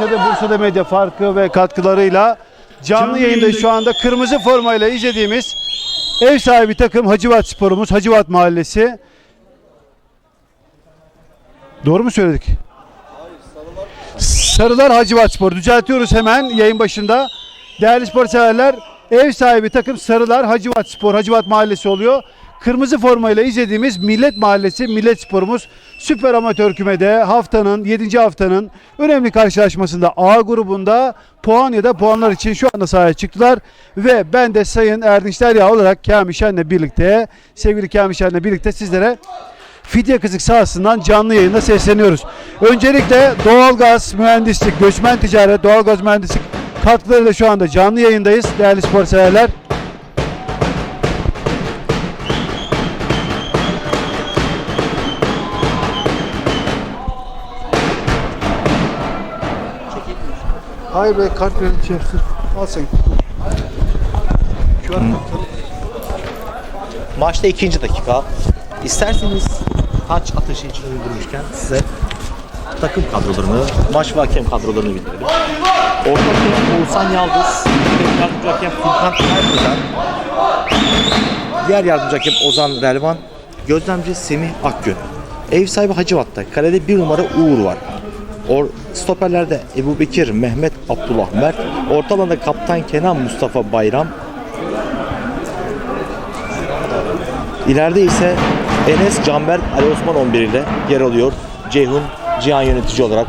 Bursa'da, Bursa'da Medya Farkı ve katkılarıyla canlı yayında şu anda kırmızı formayla izlediğimiz ev sahibi takım Hacivat Sporumuz, Hacivat Mahallesi. Doğru mu söyledik? Sarılar Hacivat Spor. Düzeltiyoruz hemen yayın başında. Değerli spor severler, ev sahibi takım Sarılar Hacivat Spor, Hacivat Mahallesi oluyor. Kırmızı formayla izlediğimiz Millet Mahallesi Millet Sporumuz Süper Amatör Küme'de haftanın 7. haftanın önemli karşılaşmasında A grubunda puan ya da puanlar için şu anda sahaya çıktılar ve ben de Sayın Erdinç Derya olarak Kamil Şen'le birlikte sevgili Kamil Şen'le birlikte sizlere Fidye Kızık sahasından canlı yayında sesleniyoruz. Öncelikle doğalgaz, mühendislik, göçmen ticaret, doğalgaz mühendislik katkılarıyla şu anda canlı yayındayız değerli spor severler. Hayır be kart verin şey. Al sen. Şu an Maçta ikinci dakika. İsterseniz taç atışı için öldürmüşken size takım kadrolarını, maç ve hakem kadrolarını bildirelim. Orta hakem Oğuzhan Yaldız, yardımcı hakem Furkan Erdoğan, diğer yardımcı hakem Ozan Relvan, gözlemci Semih Akgün. Ev sahibi Hacivat'ta, kalede bir numara Uğur var. Or, stoperlerde Ebu Bekir, Mehmet, Abdullah Mert, orta alanda kaptan Kenan Mustafa Bayram, İleride ise Enes Canberk Ali Osman 11 ile yer alıyor. Ceyhun Cihan yönetici olarak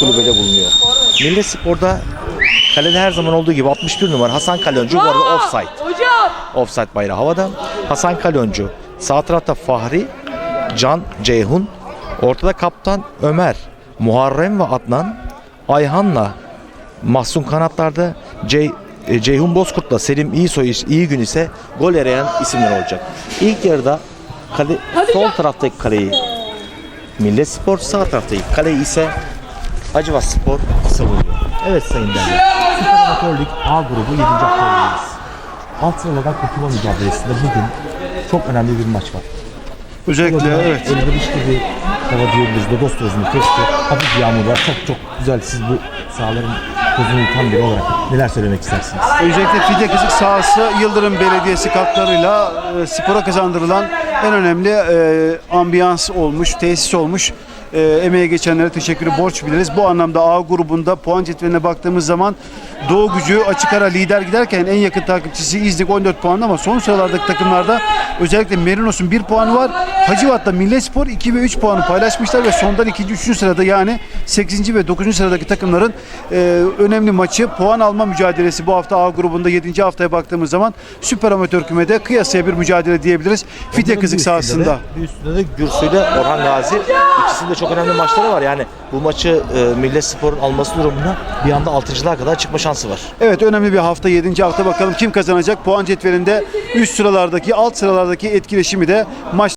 kulübede bulunuyor. Milli Spor'da kalede her zaman olduğu gibi 61 numara Hasan Kalyoncu bu arada offside. Hocam! Offside bayrağı havada. Hasan Kaloncu. Sağ tarafta Fahri, Can Ceyhun. Ortada kaptan Ömer, Muharrem ve Adnan. Ayhan'la Mahsun kanatlarda Cey, e, Ceyhun Bozkurt'la Selim İyisoy iyi gün ise gol arayan isimler olacak. İlk yarıda kale, sol taraftaki kaleyi Millet Spor, sağ taraftaki kaleyi ise Hacivat Spor savunuyor. Evet sayın değerli. Süper Amatör Lig A grubu 7. haftadayız. Alt sıralardan kurtulma mücadelesinde bugün çok önemli bir maç var. Özellikle evet. Elinde işte bir hava diyebiliriz. Lodos tozunu kesti. Hafif yağmur var. Çok çok güzel. Siz bu sahaların tozunu tam biri olarak neler söylemek istersiniz? Öncelikle Fidye Kızık sahası Yıldırım Belediyesi katlarıyla e, spora kazandırılan en önemli e, ambiyans olmuş, tesis olmuş. E, emeğe geçenlere teşekkürü borç biliriz. Bu anlamda A grubunda puan cetveline baktığımız zaman Doğu Gücü açık ara lider giderken en yakın takipçisi İznik 14 puan ama son sıralardaki takımlarda özellikle Merinos'un 1 puanı var. Hacivat'ta Milletspor 2 ve 3 puanı paylaşmışlar ve sondan 2. 3. sırada yani 8. ve 9. sıradaki takımların e, önemli maçı puan alma mücadelesi bu hafta A grubunda 7. haftaya baktığımız zaman süper amatör kümede kıyasaya bir mücadele diyebiliriz. Fidye Kızık sahasında. Bir üstünde de Gürsü ile Orhan Gazi. İkisinde çok önemli maçları var. Yani bu maçı e, Millet Spor'un alması durumunda bir anda 6.lığa kadar çıkma şansı var. Evet önemli bir hafta 7. hafta bakalım kim kazanacak puan cetvelinde üst sıralardaki alt sıralardaki etkileşimi de maç